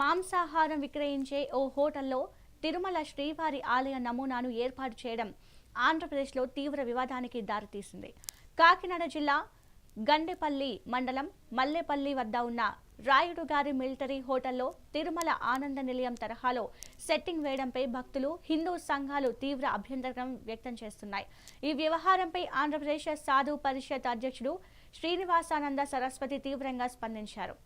మాంసాహారం విక్రయించే ఓ హోటల్లో తిరుమల శ్రీవారి ఆలయ నమూనాను ఏర్పాటు చేయడం ఆంధ్రప్రదేశ్లో తీవ్ర వివాదానికి దారితీసింది. కాకినాడ జిల్లా గండెపల్లి మండలం మల్లెపల్లి వద్ద ఉన్న రాయుడు గారి మిలిటరీ హోటల్లో తిరుమల ఆనంద నిలయం తరహాలో సెట్టింగ్ వేయడంపై భక్తులు హిందూ సంఘాలు తీవ్ర అభ్యంతరం వ్యక్తం చేస్తున్నాయి. ఈ వ్యవహారంపై ఆంధ్రప్రదేశ్ సాధు పరిషత్ అధ్యక్షుడు శ్రీనివాసానంద సరస్వతి తీవ్రంగా స్పందించారు.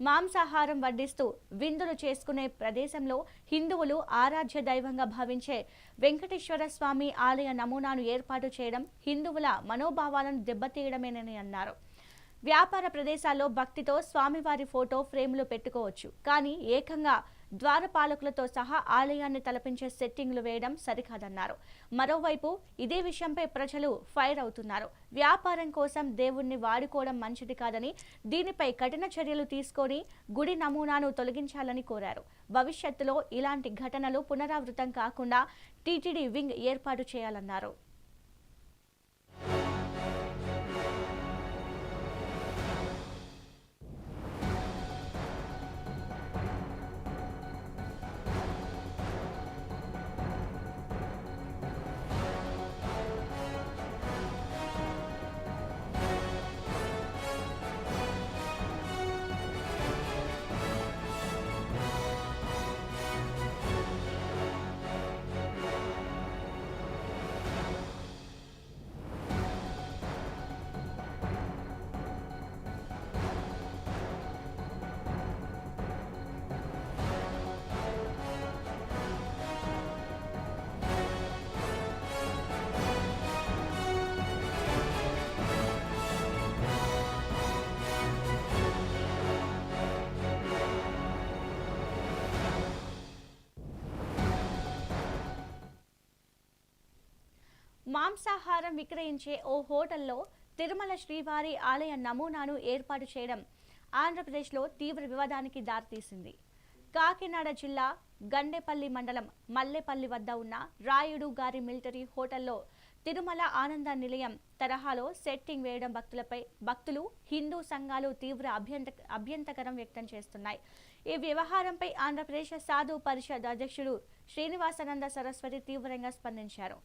మాంసాహారం వడ్డిస్తూ విందులు చేసుకునే ప్రదేశంలో హిందువులు ఆరాధ్య దైవంగా భావించే వెంకటేశ్వర స్వామి ఆలయ నమూనాను ఏర్పాటు చేయడం హిందువుల మనోభావాలను దెబ్బతీయడమేనని అన్నారు. వ్యాపార ప్రదేశాల్లో భక్తితో స్వామివారి ఫోటో ఫ్రేములు పెట్టుకోవచ్చు. కానీ ఏకంగా ద్వారపాలకులతో సహా ఆలయాన్ని తలపించే సెట్టింగ్లు వేయడం సరికాదన్నారు. మరోవైపు ఇదే విషయంపై ప్రజలు ఫైర్ అవుతున్నారు. వ్యాపారం కోసం దేవుణ్ణి వాడుకోవడం మంచిది కాదని దీనిపై కఠిన చర్యలు తీసుకొని గుడి నమూనాను తొలగించాలని కోరారు. భవిష్యత్తులో ఇలాంటి ఘటనలు పునరావృతం కాకుండా టీటీడీ వింగ్ ఏర్పాటు చేయాలన్నారు. మాంసాహారం విక్రయించే ఓ హోటల్లో తిరుమల శ్రీవారి ఆలయ నమూనాను ఏర్పాటు చేయడం ఆంధ్రప్రదేశ్లో తీవ్ర వివాదానికి దారితీసింది. కాకినాడ జిల్లా గండేపల్లి మండలం మల్లేపల్లి వద్ద ఉన్న రాయుడు గారి మిలిటరీ హోటల్లో తిరుమల ఆనంద నిలయం తరహాలో సెట్టింగ్ వేయడం భక్తులపై భక్తులు హిందూ సంఘాలు తీవ్ర అభ్యంత అభ్యంతకరం వ్యక్తం చేస్తున్నాయి. ఈ వ్యవహారంపై ఆంధ్రప్రదేశ్ సాధు పరిషత్ అధ్యక్షుడు శ్రీనివాసానంద సరస్వతి తీవ్రంగా స్పందించారు.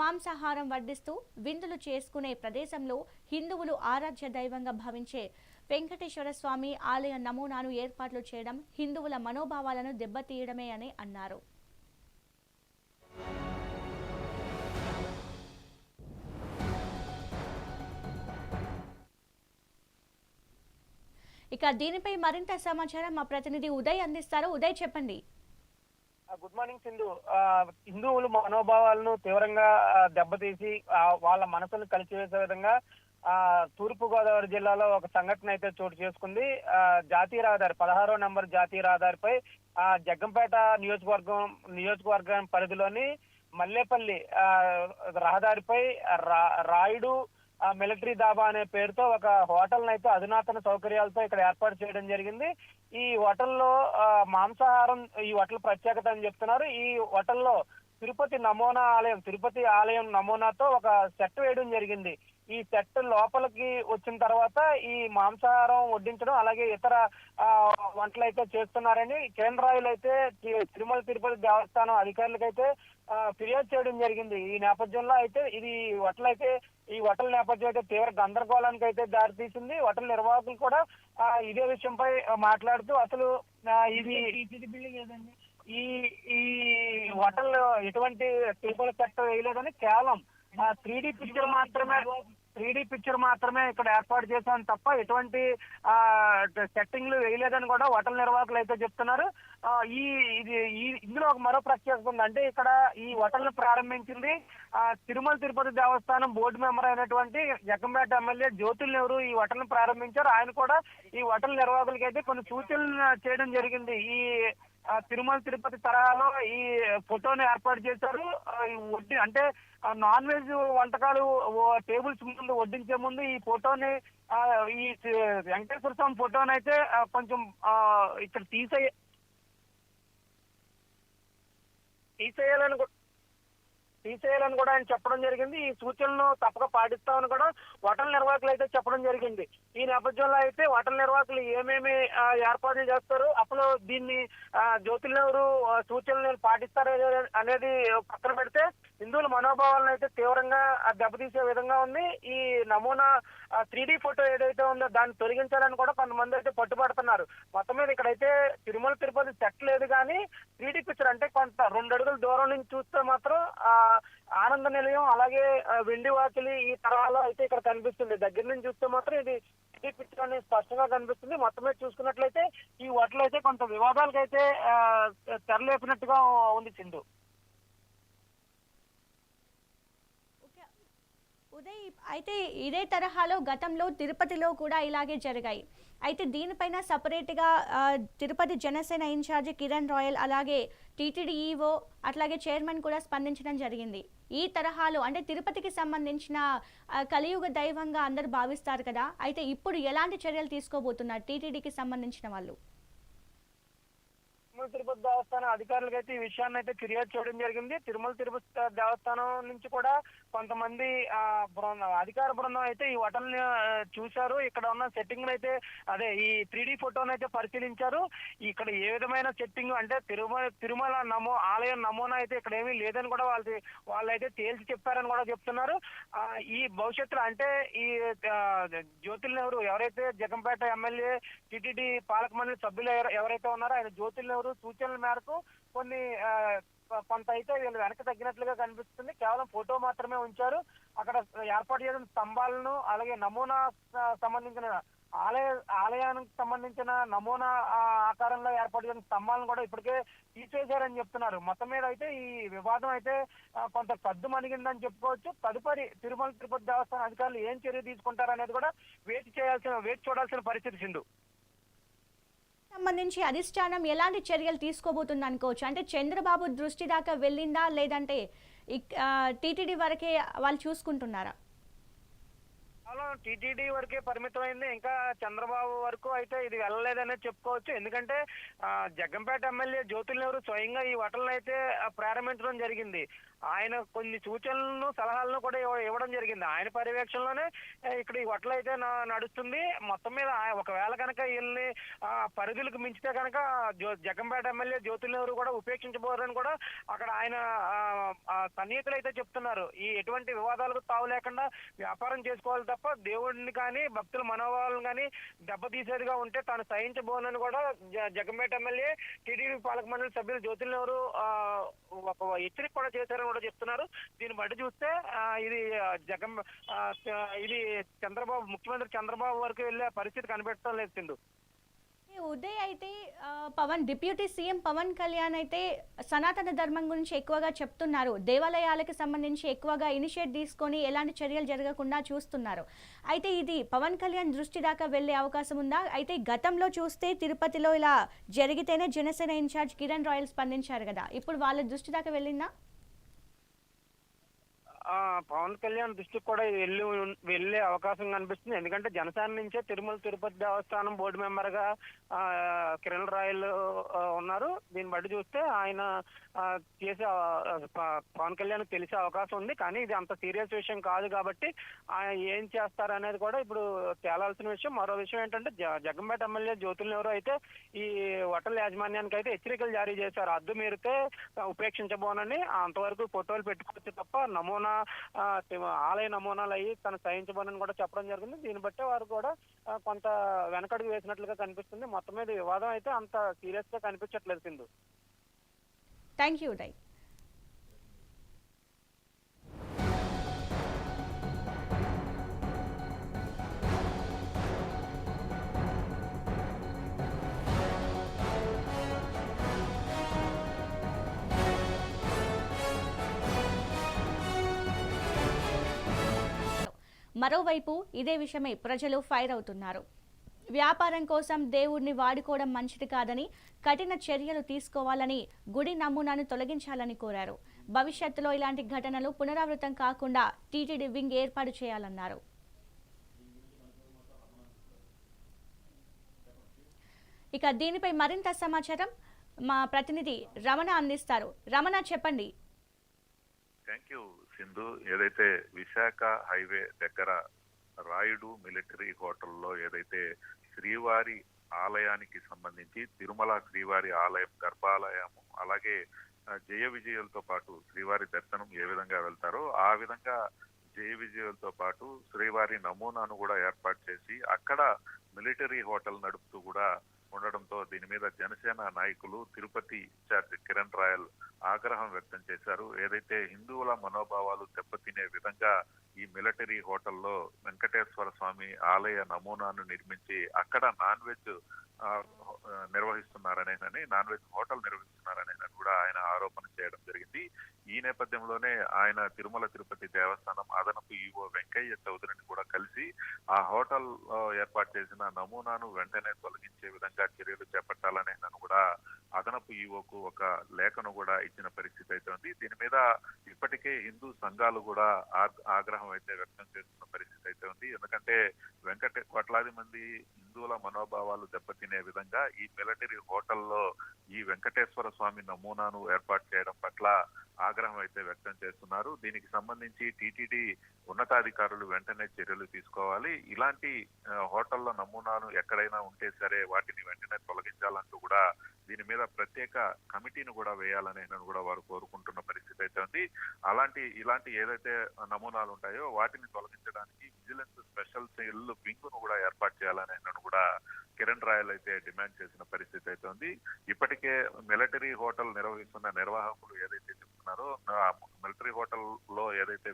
మాంసాహారం వడ్డిస్తూ విందులు చేసుకునే ప్రదేశంలో హిందువులు ఆరాధ్య దైవంగా భావించే వెంకటేశ్వర స్వామి ఆలయ నమూనాను ఏర్పాట్లు చేయడం హిందువుల మనోభావాలను దెబ్బతీయడమే అని అన్నారు. ఇక దీనిపై మరింత సమాచారం మా ప్రతినిధి ఉదయ్ అందిస్తారు. ఉదయ్ చెప్పండి. Good morning Sindhu. ఆ, హిందువుల మనోభావాలను తీవ్రంగా దెబ్బతీసి వాళ్ళ మనసును కలిచివేసే విధంగా ఆ తూర్పు గోదావరి జిల్లాలో ఒక సంఘటన అయితే చోటు చేసుకుంది. ఆ, జాతీయ రహదారి పదహారో నంబర్ జాతీయ రహదారిపై ఆ జగ్గంపేట నియోజకవర్గం నియోజకవర్గం పరిధిలోని మల్లేపల్లి ఆ, రహదారిపై రా- రాయుడు మిలిటరీ దాబా అనే పేరుతో ఒక హోటల్ అయితే అధునాతన సౌకర్యాలతో ఇక్కడ ఏర్పాటు చేయడం జరిగింది. ఈ హోటల్లో మాంసాహారం ఈ హోటల్ ప్రత్యేకత అని చెప్తున్నారు. ఈ హోటల్లో తిరుపతి నమూనా ఆలయం తిరుపతి ఆలయం నమూనాతో ఒక సెట్ వేయడం జరిగింది. ఈ సెట్ లోపలికి వచ్చిన తర్వాత ఈ మాంసాహారం వడ్డించడం అలాగే ఇతర వంటలు అయితే చేస్తున్నారని కేంద్రాయులు అయితే తిరుమల తిరుపతి దేవస్థానం అధికారులకైతే ఫిర్యాదు చేయడం జరిగింది. ఈ నేపథ్యంలో అయితే ఇది హోటల్ అయితే ఈ హోటల్ నేపథ్యం అయితే తీవ్ర గందరగోళానికి అయితే దారితీసింది. హోటల్ నిర్వాహకులు కూడా ఆ, ఇదే విషయంపై మాట్లాడుతూ అసలు ఇది ఈ ఈ హోటల్ ఎటువంటి టేబుల్ సెట్ వేయలేదని కేవలం త్రీ డి పిక్చర్ మాత్రమే త్రీ పిక్చర్ మాత్రమే ఇక్కడ ఏర్పాటు చేశాను తప్ప ఎటువంటి ఆ సెట్టింగ్లు వేయలేదని కూడా హోటల్ నిర్వాహకులు అయితే చెప్తున్నారు. ఈ ఇది ఈ ఇందులో ఒక మరో ప్రత్యేకత ఉంది అంటే ఇక్కడ ఈ హోటల్ ప్రారంభించింది ఆ, తిరుమల తిరుపతి దేవస్థానం బోర్డు మెంబర్ అయినటువంటి జగ్గంపేట ఎమ్మెల్యే జ్యోతుల్ నెహ్రూ ఈ హోటల్ ప్రారంభించారు ఆయన కూడా ఈ హోటల్ నిర్వాహకులకి అయితే కొన్ని సూచనలు చేయడం జరిగింది. ఈ తిరుమల తిరుపతి తరహాలో ఈ ఫోటోని ఏర్పాటు చేశారు. వడ్డీ అంటే నాన్ వెజ్ వంటకాలు టేబుల్స్ ముందు వడ్డించే ముందు ఈ ఫోటోని ఈ వెంకటేశ్వర స్వామి ఫోటోని అయితే కొంచెం ఇక్కడ తీసే తీసేయాలని తీసేయాలని కూడా ఆయన చెప్పడం జరిగింది. ఈ సూచనలు తప్పక పాటిస్తామని కూడా హోటల్ నిర్వాహకులు అయితే చెప్పడం జరిగింది. ఈ నేపథ్యంలో అయితే హోటల్ నిర్వాహకులు ఏమేమి ఏర్పాట్లు చేస్తారు? అప్పుడు దీన్ని ఆ, సూచనలు పాటిస్తారు అనేది పక్కన పెడితే హిందువుల మనోభావాలను అయితే తీవ్రంగా దెబ్బతీసే విధంగా ఉంది. ఈ నమూనా త్రీ డి ఫోటో ఏదైతే ఉందో దాన్ని తొలగించాలని కూడా కొంతమంది అయితే పట్టుబడుతున్నారు. మొత్తం మీద ఇక్కడైతే తిరుమల తిరుపతి సెట్ లేదు కానీ త్రీ డి పిక్చర్ అంటే కొంత రెండు అడుగుల దూరం నుంచి చూస్తే మాత్రం ఆ ఆనంద నిలయం అలాగే వెండి వాకిలి ఈ తరహాలో అయితే ఇక్కడ కనిపిస్తుంది. దగ్గర నుంచి చూస్తే మాత్రం ఇది త్రీ పిక్చర్ అనేది స్పష్టంగా కనిపిస్తుంది. మొత్తం మీద చూసుకున్నట్లయితే ఈ వాటిలో అయితే కొంత వివాదాలకు అయితే తెరలేపినట్టుగా ఉంది చిందు ఉదయ్ అయితే ఇదే తరహాలో గతంలో తిరుపతిలో కూడా ఇలాగే జరిగాయి. అయితే దీనిపైన సపరేట్గా తిరుపతి జనసేన ఇన్ఛార్జి కిరణ్ రాయల్ అలాగే టీటీడీ ఈవో అట్లాగే చైర్మన్ కూడా స్పందించడం జరిగింది. ఈ తరహాలో అంటే తిరుపతికి సంబంధించిన కలియుగ దైవంగా అందరు భావిస్తారు కదా. అయితే ఇప్పుడు ఎలాంటి చర్యలు తీసుకోబోతున్నారు టీటీడీకి సంబంధించిన వాళ్ళు? తిరుమల తిరుపతి దేవస్థానం అధికారులకైతే ఈ విషయాన్ని అయితే ఫిర్యాదు చేయడం జరిగింది. తిరుమల తిరుపతి దేవస్థానం నుంచి కూడా కొంతమంది ఆ, బృందం అధికార బృందం అయితే ఈ హోటల్ని చూశారు. ఇక్కడ ఉన్న సెట్టింగ్ అయితే అదే ఈ త్రీడీ ఫోటోని అయితే పరిశీలించారు. ఇక్కడ ఏ విధమైన సెట్టింగ్ అంటే తిరుమల తిరుమల నమో ఆలయం నమూనా అయితే ఇక్కడ ఏమీ లేదని కూడా వాళ్ళు వాళ్ళైతే తేల్చి చెప్పారని కూడా చెప్తున్నారు. ఈ భవిష్యత్తులో అంటే ఈ జ్యోతిల్ నెహ్రూ ఎవరైతే జగంపేట ఎమ్మెల్యే టిటిడి పాలక మండలి సభ్యులు ఎవరైతే ఉన్నారో ఆయన జ్యోతిల్ నెహ్రూ సూచనల మేరకు కొన్ని కొంత అయితే వీళ్ళు వెనక్కి తగ్గినట్లుగా కనిపిస్తుంది. కేవలం ఫోటో మాత్రమే ఉంచారు. అక్కడ ఏర్పాటు చేసిన స్తంభాలను అలాగే నమూనా సంబంధించిన ఆలయ ఆలయానికి సంబంధించిన నమూనా ఆకారంలో ఏర్పాటు చేసిన స్తంభాలను కూడా ఇప్పటికే తీసేశారని చెప్తున్నారు. మొత్తం మీద అయితే ఈ వివాదం అయితే కొంత సద్దు మణిగిందని చెప్పుకోవచ్చు. తదుపరి తిరుమల తిరుపతి దేవస్థానం అధికారులు ఏం చర్య తీసుకుంటారు అనేది కూడా వేచి చేయాల్సిన వేచి చూడాల్సిన పరిస్థితి సింధు సంబంధించి అధిష్టానం ఎలాంటి చర్యలు తీసుకోబోతుంది అనుకోవచ్చు అంటే చంద్రబాబు దృష్టి దాకా వెళ్ళిందా? లేదంటే టీటీడీ వరకే వాళ్ళు చూసుకుంటున్నారా? కేవలం టీటీడీ వరకే పరిమితమైంది. ఇంకా చంద్రబాబు వరకు అయితే ఇది వెళ్ళలేదనే చెప్పుకోవచ్చు. ఎందుకంటే జగ్గంపేట ఎమ్మెల్యే జ్యోతుల్ నెహ్రూ స్వయంగా ఈ వటలను అయితే ప్రారంభించడం జరిగింది. ఆయన కొన్ని సూచనలను సలహాలను కూడా ఇవ్వడం జరిగింది. ఆయన పర్యవేక్షణలోనే ఇక్కడ ఈ వట్ల అయితే నా- నడుస్తుంది. మొత్తం మీద ఒకవేళ కనుక వీళ్ళని పరిధులకు మించితే కనుక జో- జగంపేట ఎమ్మెల్యే జ్యోతుల్ నెహ్రూ కూడా ఉపేక్షించబోరని కూడా అక్కడ ఆయన సన్నిహితులు అయితే చెప్తున్నారు. ఈ ఎటువంటి వివాదాలకు తావు లేకుండా వ్యాపారం చేసుకోవాలి తప్ప దేవుడిని కానీ భక్తుల మనోభావాలను కానీ దెబ్బతీసేదిగా ఉంటే తాను సహించబోనని కూడా జగంపేట ఎమ్మెల్యే టీడీపీ పాలక మండలి సభ్యులు జ్యోతుల్ నెహ్రూ ఒక హెచ్చరిక కూడా చేశారని కూడా చెప్తున్నారు. దీన్ని బట్టి చూస్తే ఇది జగన్ ఇది చంద్రబాబు ముఖ్యమంత్రి చంద్రబాబు వరకు వెళ్ళే పరిస్థితి కనిపెట్టడం లేదు సింధు. ఈ ఉదయ్ అయితే పవన్ డిప్యూటీ సీఎం పవన్ కళ్యాణ్ అయితే సనాతన ధర్మం గురించి ఎక్కువగా చెప్తున్నారు. దేవాలయాలకు సంబంధించి ఎక్కువగా ఇనిషియేట్ తీసుకొని ఎలాంటి చర్యలు జరగకుండా చూస్తున్నారు. అయితే ఇది పవన్ కళ్యాణ్ దృష్టి దాకా వెళ్ళే అవకాశం ఉందా? అయితే గతంలో చూస్తే తిరుపతిలో ఇలా జరిగితేనే జనసేన ఇన్ఛార్జ్ కిరణ్ రాయల్ స్పందించారు కదా. ఇప్పుడు వాళ్ళ దృష్టి దాకా వెళ్ళిందా? పవన్ కళ్యాణ్ దృష్టికి కూడా వెళ్ళి వెళ్ళే అవకాశం కనిపిస్తుంది. ఎందుకంటే జనసేన నుంచే తిరుమల తిరుపతి దేవస్థానం బోర్డు మెంబర్గా కిరణ్ రాయల్ ఉన్నారు. దీన్ని బట్టి చూస్తే ఆయన చేసే పవన్ కళ్యాణ్ తెలిసే అవకాశం ఉంది. కానీ ఇది అంత సీరియస్ విషయం కాదు కాబట్టి ఆయన ఏం చేస్తారు అనేది కూడా ఇప్పుడు తేలాల్సిన విషయం. మరో విషయం ఏంటంటే జ- జగంపేట ఎమ్మెల్యే జ్యోతుల ఎవరు అయితే ఈ హోటల్ యాజమాన్యానికి అయితే హెచ్చరికలు జారీ చేశారు. అద్దు మీరితే ఉపేక్షించబోనని అంతవరకు ఫోటోలు పెట్టుకోవచ్చు తప్ప నమూనా ఆలయ నమూనాలు అయ్యి తను సహించబడని కూడా చెప్పడం జరిగింది. దీన్ని బట్టి వారు కూడా కొంత వెనకడుగు వేసినట్లుగా కనిపిస్తుంది. మొత్తం మీద వివాదం అయితే అంత సీరియస్గా కనిపించట్లేదు సింధు. థ్యాంక్ యూ మరోవైపు ఇదే విషయమై ప్రజలు ఫైర్ అవుతున్నారు. వ్యాపారం కోసం దేవుడిని వాడుకోవడం మంచిది కాదని కఠిన చర్యలు తీసుకోవాలని గుడి నమూనాను తొలగించాలని కోరారు. భవిష్యత్తులో ఇలాంటి ఘటనలు పునరావృతం కాకుండా టీటీడీ వింగ్ ఏర్పాటు చేయాలన్నారు. ఇక దీనిపై మరింత సమాచారం మా ప్రతినిధి రమణ అందిస్తారు. రమణ చెప్పండి. థ్యాంక్ యూ సింధు ఏదైతే విశాఖ హైవే దగ్గర రాయుడు మిలిటరీ హోటల్లో ఏదైతే శ్రీవారి ఆలయానికి సంబంధించి తిరుమల శ్రీవారి ఆలయం గర్భాలయము అలాగే జయ విజయాలతో పాటు శ్రీవారి దర్శనం ఏ విధంగా వెళ్తారో ఆ విధంగా జయ విజయులతో పాటు శ్రీవారి నమూనాను కూడా ఏర్పాటు చేసి అక్కడ మిలిటరీ హోటల్ నడుపుతూ కూడా ఉండడంతో దీని మీద జనసేన నాయకులు తిరుపతి ఇన్ఛార్జ్ కిరణ్ రాయల్ ఆగ్రహం వ్యక్తం చేశారు. ఏదైతే హిందువుల మనోభావాలు దెబ్బతినే విధంగా ఈ మిలిటరీ హోటల్లో వెంకటేశ్వర స్వామి ఆలయ నమూనాను నిర్మించి అక్కడ నాన్ వెజ్ నిర్వహిస్తున్నారనేనని నాన్ వెజ్ హోటల్ నిర్వహిస్తున్నారు. చేస్తున్నారని కూడా ఆయన ఆరోపణ చేయడం జరిగింది. ఈ నేపథ్యంలోనే ఆయన తిరుమల తిరుపతి దేవస్థానం అదనపు ఈవో వెంకయ్య చౌదరిని కూడా కలిసి ఆ హోటల్లో ఏర్పాటు చేసిన నమూనాను వెంటనే తొలగించే విధంగా చర్యలు చేపట్టాలని నన్ను కూడా అదనపు ఈవోకు ఒక లేఖను కూడా ఇచ్చిన పరిస్థితి అయితే ఉంది. దీని మీద ఇప్పటికే హిందూ సంఘాలు కూడా ఆ- ఆగ్రహం అయితే వ్యక్తం చేస్తున్న పరిస్థితి అయితే ఉంది. ఎందుకంటే వెంకట కోట్లాది మంది హిందువుల మనోభావాలు దెబ్బతినే విధంగా ఈ మిలిటరీ హోటల్లో ఈ వెంకటేశ్వర స్వామి నమూనాను ఏర్పాటు చేయడం పట్ల ఆగ్రహం అయితే వ్యక్తం చేస్తున్నారు. దీనికి సంబంధించి టీటీడీ ఉన్నతాధికారులు వెంటనే చర్యలు తీసుకోవాలి. ఇలాంటి హోటల్లో హోటళ్ళ నమూనాను ఎక్కడైనా ఉంటే సరే వాటిని వెంటనే తొలగించాలంటూ కూడా దీని మీద ప్రత్యేక కమిటీని కూడా వేయాలని నేను కూడా వారు కోరుకుంటున్న పరిస్థితి అయితే ఉంది. అలాంటి ఇలాంటి ఏదైతే నమూనాలు ఉంటాయో వాటిని తొలగించడానికి విజిలెన్స్ స్పెషల్ సెల్ వింగ్ను కూడా ఏర్పాటు చేయాలని నేను కూడా కిరణ్ రాయల్ అయితే డిమాండ్ చేసిన పరిస్థితి అయితే ఉంది. ఇప్పటికే మిలిటరీ హోటల్ నిర్వహిస్తున్న నిర్వాహకులు ఏదైతే చెప్తున్నారో మిలిటరీ హోటల్లో ఏదైతే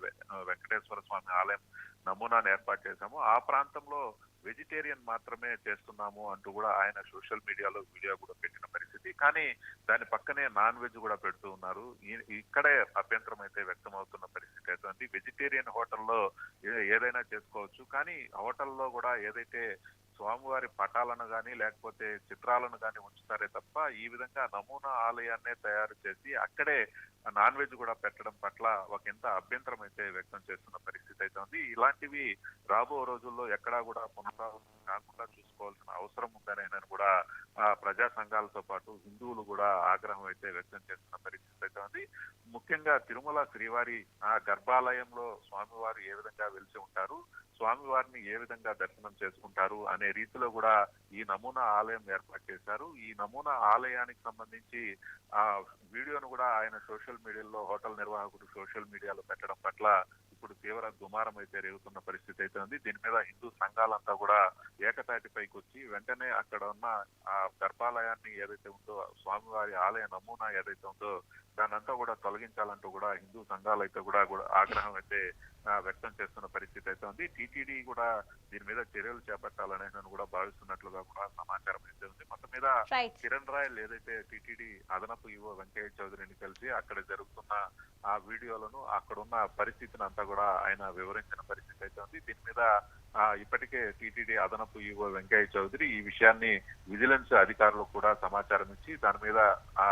వెంకటేశ్వర స్వామి ఆలయం నమూనాను ఏర్పాటు చేశామో ఆ ప్రాంతంలో వెజిటేరియన్ మాత్రమే చేస్తున్నాము అంటూ కూడా ఆయన సోషల్ మీడియాలో వీడియో కూడా పెట్టిన పరిస్థితి. కానీ దాని పక్కనే నాన్ వెజ్ కూడా పెడుతూ ఉన్నారు. ఈ- ఇక్కడే అభ్యంతరం అయితే వ్యక్తం అవుతున్న పరిస్థితి అయితే వెజిటేరియన్ హోటల్లో ఏదైనా చేసుకోవచ్చు. కానీ హోటల్లో కూడా ఏదైతే స్వామివారి పటాలను కానీ లేకపోతే చిత్రాలను కానీ ఉంచుతారే తప్ప ఈ విధంగా నమూనా ఆలయాన్నే తయారు చేసి అక్కడే నాన్ వెజ్ కూడా పెట్టడం పట్ల ఒక ఇంత అభ్యంతరం అయితే వ్యక్తం చేస్తున్న పరిస్థితి అయితే ఉంది. ఇలాంటివి రాబో రోజుల్లో ఎక్కడా కూడా పునరావృతం కాకుండా చూసుకోవాల్సిన అవసరం ఉందని ఆయన కూడా ప్రజా సంఘాలతో పాటు హిందువులు కూడా ఆగ్రహం అయితే వ్యక్తం చేస్తున్న పరిస్థితి అయితే ఉంది. ముఖ్యంగా తిరుమల శ్రీవారి ఆ గర్భాలయంలో స్వామివారు ఏ విధంగా వెలిసి ఉంటారు స్వామివారిని ఏ విధంగా దర్శనం చేసుకుంటారు అనే రీతిలో కూడా ఈ నమూనా ఆలయం ఏర్పాటు చేశారు. ఈ నమూనా ఆలయానికి సంబంధించి ఆ వీడియోను కూడా ఆయన సోషల్ మీడియాలో హోటల్ నిర్వాహకుడు సోషల్ మీడియాలో పెట్టడం పట్ల ఇప్పుడు తీవ్ర దుమారం అయితే రేగుతున్న పరిస్థితి అయితే ఉంది. దీని మీద హిందూ సంఘాలంతా కూడా ఏకతాటిపైకి వచ్చి వెంటనే అక్కడ ఉన్న ఆ గర్భాలయాన్ని ఏదైతే ఉందో స్వామివారి ఆలయ నమూనా ఏదైతే ఉందో దానంతా కూడా తొలగించాలంటూ కూడా హిందూ సంఘాలు అయితే కూడా కూడా ఆగ్రహం అయితే వ్యక్తం చేస్తున్న పరిస్థితి అయితే ఉంది. టీటీడీ కూడా దీని మీద చర్యలు చేపట్టాలని కూడా భావిస్తున్నట్లుగా కూడా సమాచారం అయితే ఉంది. మొత్తం మీద కిరణ్ రాయల్ ఏదైతే టిటిడి అదనపు ఈవో వెంకయ్య చౌదరిని కలిసి అక్కడ జరుగుతున్న ఆ వీడియోలను అక్కడ ఉన్న పరిస్థితిని అంతా కూడా ఆయన వివరించిన పరిస్థితి అయితే ఉంది. దీని మీద ఆ, ఇప్పటికే టిటిడి అదనపు ఈవో వెంకయ్య చౌదరి ఈ విషయాన్ని విజిలెన్స్ అధికారులకు కూడా సమాచారం ఇచ్చి దాని మీద ఆ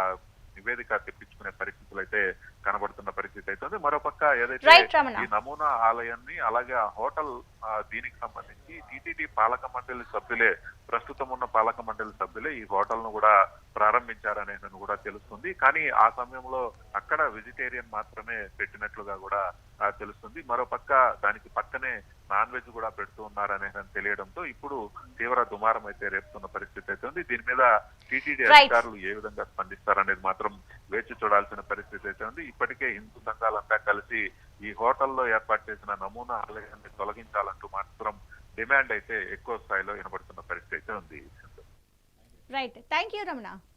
నివేదిక తెప్పించుకునే పరిస్థితులు అయితే కనబడుతున్న పరిస్థితి అయితే మరోపక్క ఏదైతే ఈ నమూనా ఆలయాన్ని అలాగే ఆ హోటల్ దీనికి సంబంధించి టీటీడీ పాలక మండలి సభ్యులే ప్రస్తుతం ఉన్న పాలక మండలి సభ్యులే ఈ హోటల్ను కూడా ప్రారంభించారనే నన్ను కూడా తెలుస్తుంది. కానీ ఆ సమయంలో అక్కడ వెజిటేరియన్ మాత్రమే పెట్టినట్లుగా కూడా తెలుస్తుంది. మరోపక్క దానికి పక్కనే నాన్ వెజ్ కూడా పెడుతూ ఉన్నారనే తెలియడంతో ఇప్పుడు తీవ్ర దుమారం అయితే రేపుతున్న పరిస్థితి అయితే ఉంది. దీని మీద టీటీడీ. అధికారులు ఏ విధంగా స్పందిస్తారనేది మాత్రం వేచి చూడాల్సిన పరిస్థితి అయితే ఉంది. ఇప్పటికే హిందూ సంఘాలంతా కలిసి ఈ హోటల్లో ఏర్పాటు చేసిన నమూనా ఆలయాన్ని తొలగించాలంటూ మాత్రం డిమాండ్ అయితే ఎక్కువ స్థాయిలో వినబడుతున్న పరిస్థితి అయితే ఉంది. Right thank you Ramana